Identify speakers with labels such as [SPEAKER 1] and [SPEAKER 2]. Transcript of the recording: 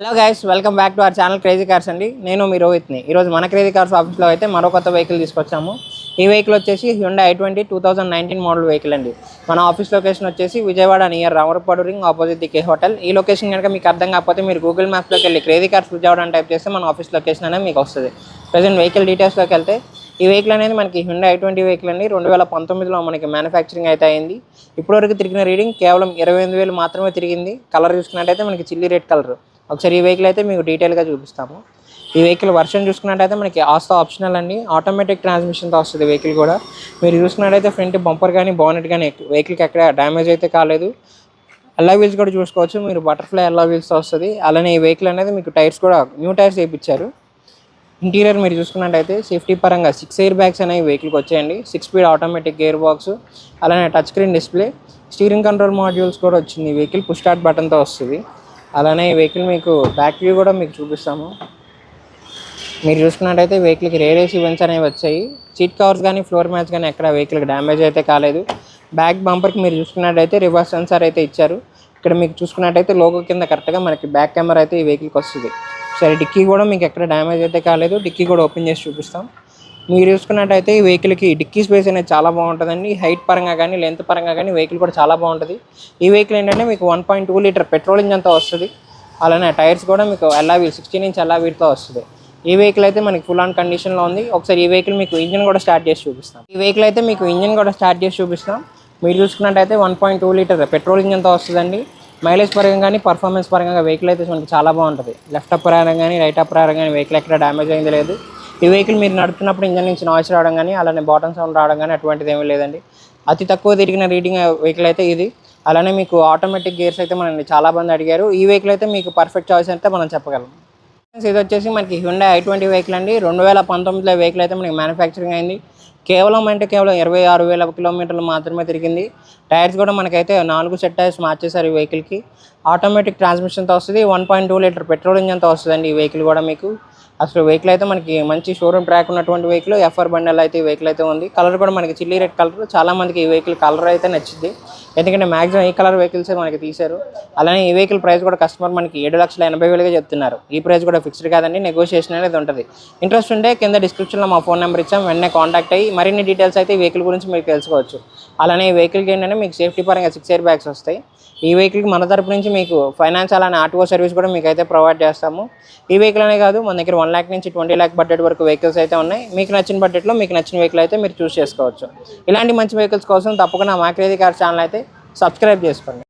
[SPEAKER 1] Hello guys welcome back to our channel crazy cars అండి. నేను మీ రోహిత్ని. ఈరోజు మన క్రేజీ కార్స్ ఆఫీస్లో అయితే మరో కొత్త వెహికల్ తీసుకొచ్చాము. ఈ వెహికల్ వచ్చేసి Hyundai i twenty two thousand nineteen model vehicle అండి. మన ఆఫీస్ లొకేషన్ వచ్చేసి Vijayawada near Ramarapadu ring opposite the K hotel ఈ లొకేషన్ కనుక మీకు అర్థం కాకపోతే మీరు గూగుల్ మ్యాప్స్లోకి వెళ్ళి క్రేజీ కార్స్ విజయవాడ అని టైప్ చేస్తే మన ఆఫీస్ లొకేషన్ అనేది మీకు వస్తుంది. ప్రజెంట్ వెహికల్ డీటెయిల్స్లోకి వెళ్తే ఈ వెహికల్ అనేది మనకి హ్యుండా ఐ ట్వంటీ వెహికల్ అండి. రెండు వేల పంతొమ్మిదిలో మనకి మ్యానుఫ్యాక్చరింగ్ అయితే అయింది. ఇప్పటివరకు తిరిగిన రీడింగ్ కేవలం ఇరవై ఎనిమిది వేలు మాత్రమే తిరిగింది. కలర్ చూసుకున్నట్టయితే మనకి చిల్లీ రెడ్ కలర్ ఒకసారి ఈ వెహికల్ అయితే మీకు డీటెయిల్గా చూపిస్తాము. ఈ వెహికల్ వర్షన్ చూసుకున్నట్టయితే మనకి ఆస్తా ఆప్షనల్ అండి. ఆటోమేటిక్ ట్రాన్స్మిషన్తో వస్తుంది వెహికల్ కూడా. మీరు చూసుకున్నట్టయితే ఫ్రంట్ బంపర్ కానీ బానెట్ కానీ వెహికల్కి ఎక్కడ డ్యామేజ్ అయితే కాలేదు. అల్లా వీల్స్ కూడా చూసుకోవచ్చు. మీరు బటర్ఫ్లై అల్లా వీల్స్తో వస్తుంది. అలానే ఈ వెహికల్ అనేది మీకు టైర్స్ కూడా న్యూ టైర్స్ వేయించారు ఇంటీరియర్ మీరు చూసుకున్నట్టయితే సేఫ్టీ పరంగా సిక్స్ ఎయిర్ బ్యాగ్స్ అనేవి వెహికల్కి వచ్చాయండి. Six speed automatic gear box అలానే touch screen display steering control modules కూడా వచ్చింది. వెహికల్ పుష్ స్టార్ట్ బటన్తో వస్తుంది. అలానే ఈ వెహికల్ మీకు బ్యాక్ వ్యూ కూడా మీకు చూపిస్తాము. మీరు చూసుకున్నట్టయితే వెహికల్కి రేర్ ఏసీ ఈవెంట్స్ అనేవి వచ్చాయి. సీట్ కవర్స్ కానీ ఫ్లోర్ మ్యాచ్ కానీ ఎక్కడ వెహికల్కి డ్యామేజ్ అయితే కాలేదు. బ్యాక్ బంపర్కి మీరు చూసుకున్నట్టయితే రివర్స్ సెన్సార్ అయితే ఇచ్చారు. ఇక్కడ మీకు చూసుకున్నట్టయితే లోగో కింద కరెక్ట్గా మనకి బ్యాక్ కెమెరా అయితే ఈ వెహికల్కి వస్తుంది. సరే డిక్కీ కూడా మీకు ఎక్కడ డ్యామేజ్ అయితే కాలేదు. డిక్కీ కూడా ఓపెన్ చేసి చూపిస్తాం. మీరు చూసుకున్నట్టయితే ఈ వెహికల్కి డిక్కీ స్పేస్ అనేది చాలా బాగుంటుందండి. హైట్ పరంగా కానీ లెంత్ పరంగా కానీ వెహికల్ కూడా చాలా బాగుంటుంది. ఈ వెహికల్ ఏంటంటే మీకు one point two litre petrol ఇంజన్తో వస్తుంది. అలానే టైర్స్ కూడా మీకు ఎలా వీల్ సిక్స్టీన్ ఇంచ్ ఎలా వీటితో వస్తుంది. ఈ వెహికల్ అయితే మనకి ఫుల్ ఆన్ కండిషన్లో ఉంది. ఒకసారి ఈ వెహికల్ మీకు ఇంజిన్ కూడా స్టార్ట్ చేసి చూపిస్తాం. ఈ వెహికల్ అయితే మీకు ఇంజిన్ కూడా స్టార్ట్ చేసి చూపిస్తాం. మీరు చూసుకున్నట్టయితే one point two litre petrol ఇంజన్తో వస్తుందండి. మైలేజ్ పరంగా కానీ పర్ఫార్మెన్స్ పరంగా వెహికల్ అయితే మనకి చాలా బాగుంటుంది. లెఫ్ట్ అప్ ప్రయారం కానీ రైట్ అప్ ప్రయారం కానీ వెహికల్ ఎక్కడ డ్యామేజ్ అయింది లేదు. ఈ వెహికల్ మీరు నడుపుతున్నప్పుడు ఇంజన్ నుంచి నాయిస్ రావడం కానీ అలానే బాటమ్ సౌండ్ రావడం కానీ అటువంటిది ఏమీ లేదండి. అతి తక్కువ తిరిగిన రీడింగ్ వెహికల్ అయితే ఇది. అలానే మీకు ఆటోమేటిక్ గేర్స్ అయితే మనల్ని చాలా మంది అడిగారు. ఈ వెహికల్ అయితే మీకు పర్ఫెక్ట్ చాయిస్ అయితే మనం చెప్పగలం. ఇది వచ్చేసి మనకి హ్యుండా ఐ ట్వంటీ వెహికల్ అండి. రెండు వేల పంతొమ్మిదిలో వెహికల్ అయితే మనకి మ్యానుఫ్యాక్చరింగ్ అయింది. కేవలం అంటే కేవలం ఇరవై ఆరు వేల కిలోమీటర్లు మాత్రమే తిరిగింది. టైర్స్ కూడా మనకైతే నాలుగు సెట్ టైర్స్ మార్చేశారు ఈ వెహికల్కి ఆటోమేటిక్ ట్రాన్స్మిషన్తో వస్తుంది. One point two litre petrol ఇంజన్తో వస్తుందండి ఈ వెహికల్ కూడా మీకు. అసలు వెహికల్ అయితే మనకి మంచి షోరూమ్ ట్రాక్ ఉన్నటువంటి వెహికల్. ఎఫ్ఆర్ బండల్ అయితే ఈ వెహికల్ అయితే ఉంది. కలర్ కూడా మనకి చిల్లీ రెడ్ కలర్. చాలా మందికి ఈ వెహికల్ కలర్ అయితే నచ్చింది. ఎందుకంటే మాక్సిమం ఈ కలర్ వెహికల్స్ మనకి తీశారు. అలానే ఈ వెహికల్ ప్రైస్ కూడా కస్టమర్ మనకి ఏడు లక్షల ఎనభై వేలుగా చెప్తున్నారు. ఈ ప్రైస్ కూడా ఫిక్స్డ్ కాదండి. నెగోషియేషన్ అనేది ఉంటుంది. ఇంట్రెస్ట్ ఉంటే కింద డిస్క్రిప్షన్లో మా ఫోన్ నెంబర్ ఇచ్చాం. వెంటనే కాంటాక్ట్ అయ్యి మరిన్ని డీటెయిల్స్ అయితే ఈ వెహికల్ గురించి మీరు తెలుసుకోవచ్చు. అలానే ఈ వెహికల్కి ఏంటంటే మీకు సేఫ్టీ పరంగా సిక్స్ ఇయర్ బ్యాగ్స్ వస్తాయి. ఈ వెహికల్కి మన తరపు నుంచి మీకు ఫైనాన్స్ అలానే ఆర్టీఓ సర్వీస్ కూడా మీకు అయితే ప్రొవైడ్ చేస్తాము. ఈ వెహికల్ అనే కాదు మన దగ్గర వన్ ల్యాక్ నుంచి ట్వంటీ ల్యాక్ బడ్జెట్ వరకు వెహికల్స్ అయితే ఉన్నాయి. మీకు నచ్చిన బడ్జెట్లో మీకు నచ్చిన వెహికల్ అయితే మీరు చూస్ చేసుకోవచ్చు. ఇలాంటి మంచి వెహికల్స్ కోసం తప్పకుండా మా క్రేజీ కార్ ఛానల్ అయితే సబ్స్క్రైబ్ చేసుకోండి.